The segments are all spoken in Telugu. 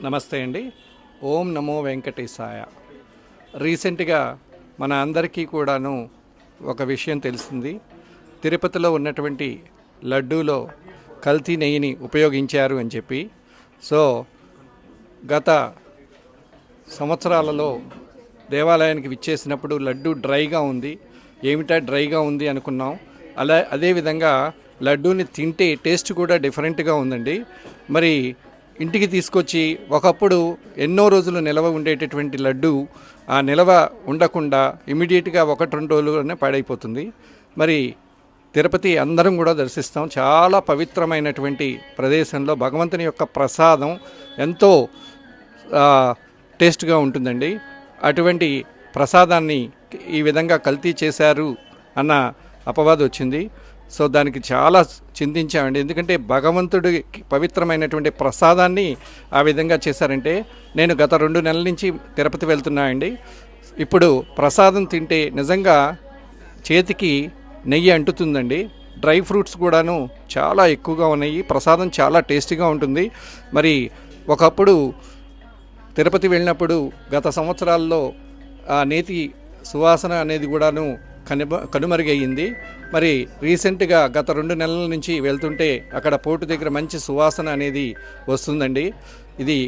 నమస్తే అండి. ఓం నమో వెంకటేశాయ. రీసెంట్గా మన అందరికీ కూడాను ఒక విషయం తెలిసింది. తిరుపతిలో ఉన్నటువంటి లడ్డూలో కల్తీ నెయ్యిని ఉపయోగించారు అని చెప్పి. సో గత సంవత్సరాలలో దేవాలయానికి విచ్చేసినప్పుడు లడ్డు డ్రైగా ఉంది. ఏమిటా డ్రైగా ఉంది అనుకున్నాం. అలా అదేవిధంగా లడ్డూని తింటే టేస్ట్ కూడా డిఫరెంట్గా ఉందండి. మరి ఇంటికి తీసుకొచ్చి ఒకప్పుడు ఎన్నో రోజులు నిలవ ఉండేటటువంటి లడ్డు ఆ నిలవ ఉండకుండా ఇమీడియట్గా ఒకటి రెండు రోజుల్లోనే పాడైపోతుంది. మరి తిరుపతి అందరం కూడా దర్శిస్తాం. చాలా పవిత్రమైనటువంటి ప్రదేశంలో భగవంతుని యొక్క ప్రసాదం ఎంతో టేస్ట్గా ఉంటుందండి. అటువంటి ప్రసాదాన్ని ఈ విధంగా కల్తీ చేశారు అన్న అపవాదు వచ్చింది. సో దానికి చాలా చింతించామండి. ఎందుకంటే భగవంతుడి పవిత్రమైనటువంటి ప్రసాదాన్ని ఆ విధంగా చేశారంటే నేను గత రెండు నెలల నుంచి తిరుపతి వెళ్తున్నా అండి. ఇప్పుడు ప్రసాదం తింటే నిజంగా చేతికి నెయ్యి అంటుతుందండి. డ్రై ఫ్రూట్స్ కూడాను చాలా ఎక్కువగా ఉన్నాయి. ప్రసాదం చాలా టేస్టీగా ఉంటుంది. మరి ఒకప్పుడు తిరుపతి వెళ్ళినప్పుడు గత సంవత్సరాల్లో ఆ నేతి సువాసన అనేది కూడాను కనుమ కనుమరుగయ్యింది. మరి రీసెంట్గా గత రెండు నెలల నుంచి వెళ్తుంటే అక్కడ పోటు దగ్గర మంచి సువాసన అనేది వస్తుందండి. ఇది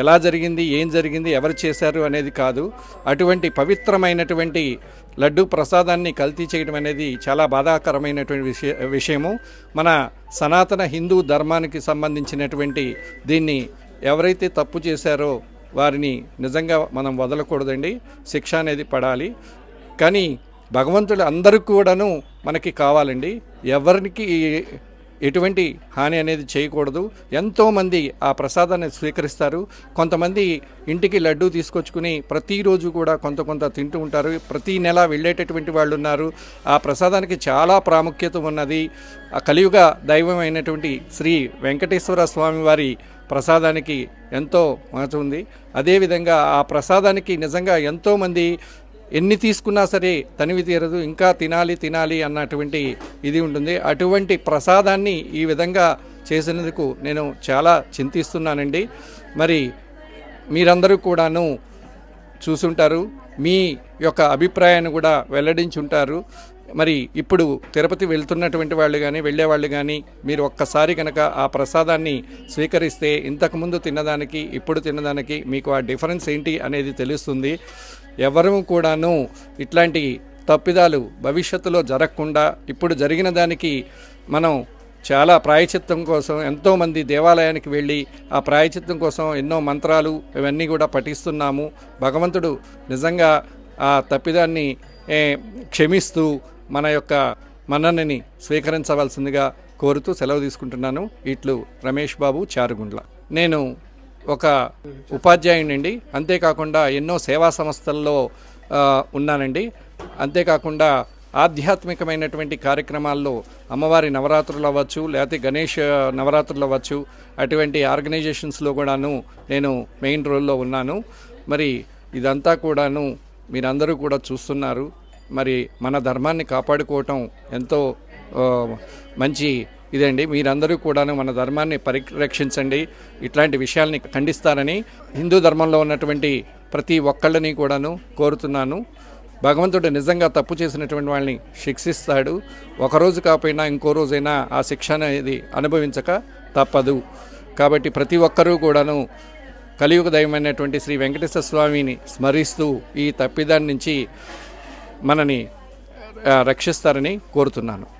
ఎలా జరిగింది ఏం జరిగింది ఎవరు చేశారు అనేది కాదు. అటువంటి పవిత్రమైనటువంటి లడ్డు ప్రసాదాన్ని కల్తీ చేయడం అనేది చాలా బాధాకరమైనటువంటి విషయ విషయము. మన సనాతన హిందూ ధర్మానికి సంబంధించినటువంటి దీన్ని ఎవరైతే తప్పు చేశారో వారిని నిజంగా మనం వదలకూడదండి. శిక్ష అనేది పడాలి. కానీ భగవంతుడు అందరికి కూడాను మనకి కావాలండి. ఎవరికి ఎటువంటి హాని అనేది చేయకూడదు. ఎంతోమంది ఆ ప్రసాదాన్ని స్వీకరిస్తారు. కొంతమంది ఇంటికి లడ్డూ తీసుకొచ్చుకుని ప్రతిరోజు కూడా కొంత కొంత తింటూ ఉంటారు. ప్రతి నెల వెళ్ళేటటువంటి వాళ్ళు ఉన్నారు ఆ ప్రసాదానికి చాలా ప్రాముఖ్యత ఉన్నది. ఆ కలియుగ దైవమైనటువంటి శ్రీ వెంకటేశ్వర స్వామి వారి ప్రసాదానికి ఎంతో మహత్వం ఉంది. అదేవిధంగా ఆ ప్రసాదానికి నిజంగా ఎంతోమంది ఎన్ని తీసుకున్నా సరే తనివి తీరదు ఇంకా తినాలి తినాలి అన్నటువంటి ఇది ఉంటుంది. అటువంటి ప్రసాదాన్ని ఈ విధంగా చేసినందుకు నేను చాలా చింతిస్తున్నానండి. మరి మీరందరూ కూడాను చూసుంటారు మీ యొక్క అభిప్రాయాన్ని కూడా వెల్లడించుంటారు. మరి ఇప్పుడు తిరుపతి వెళ్తున్నటువంటి వాళ్ళు కానీ వెళ్ళేవాళ్ళు కానీ మీరు ఒక్కసారి కనుక ఆ ప్రసాదాన్ని స్వీకరిస్తే ఇంతకుముందు తిన్నదానికి ఇప్పుడు తిన్నదానికి మీకు ఆ డిఫరెన్స్ ఏంటి అనేది తెలుస్తుంది. ఎవరూ కూడాను ఇట్లాంటి తప్పిదాలు భవిష్యత్తులో జరగకుండా ఇప్పుడు జరిగిన దానికి మనం చాలా ప్రాయచిత్తం కోసం ఎంతోమంది దేవాలయానికి వెళ్ళి ఆ ప్రాయచిత్తం కోసం ఎన్నో మంత్రాలు ఇవన్నీ కూడా పఠిస్తున్నాము. భగవంతుడు నిజంగా ఆ తప్పిదాన్ని ఏ, క్షమిస్తూ మన యొక్క మన్ననని స్వీకరించవలసిందిగా కోరుతూ సెలవు తీసుకుంటున్నాను. ఇట్లు రమేష్ బాబు చారుగుండ్ల. నేను ఒక ఉపాధ్యాయునండి అంతేకాకుండా ఎన్నో సేవా సంస్థల్లో ఉన్నానండి. అంతేకాకుండా ఆధ్యాత్మికమైనటువంటి కార్యక్రమాల్లో అమ్మవారి నవరాత్రులు అవ్వచ్చు లేకపోతే గణేష్ నవరాత్రులు అవ్వచ్చు అటువంటి ఆర్గనైజేషన్స్లో కూడాను నేను మెయిన్ రోల్లో ఉన్నాను. మరి ఇదంతా కూడాను మీరందరూ కూడా చూస్తున్నారు. మరి మన ధర్మాన్ని కాపాడుకోవటం ఎంతో మంచి ఇదండి. మీరందరూ కూడాను మన ధర్మాన్ని పరిరక్షించండి. ఇట్లాంటి విషయాల్ని ఖండిస్తారని హిందూ ధర్మంలో ఉన్నటువంటి ప్రతి ఒక్కళ్ళని కూడాను కోరుతున్నాను. భగవంతుడు నిజంగా తప్పు చేసినటువంటి వాళ్ళని శిక్షిస్తాడు. ఒకరోజు కాకపోయినా ఇంకో రోజైనా ఆ శిక్ష అనేది అనుభవించక తప్పదు. కాబట్టి ప్రతి ఒక్కరూ కూడాను కలియుగ దైవమైనటువంటి శ్రీ వెంకటేశ్వర స్వామిని స్మరిస్తూ ఈ తప్పిదాన్ని నుంచి మనని రక్షిస్తారని కోరుతున్నాను.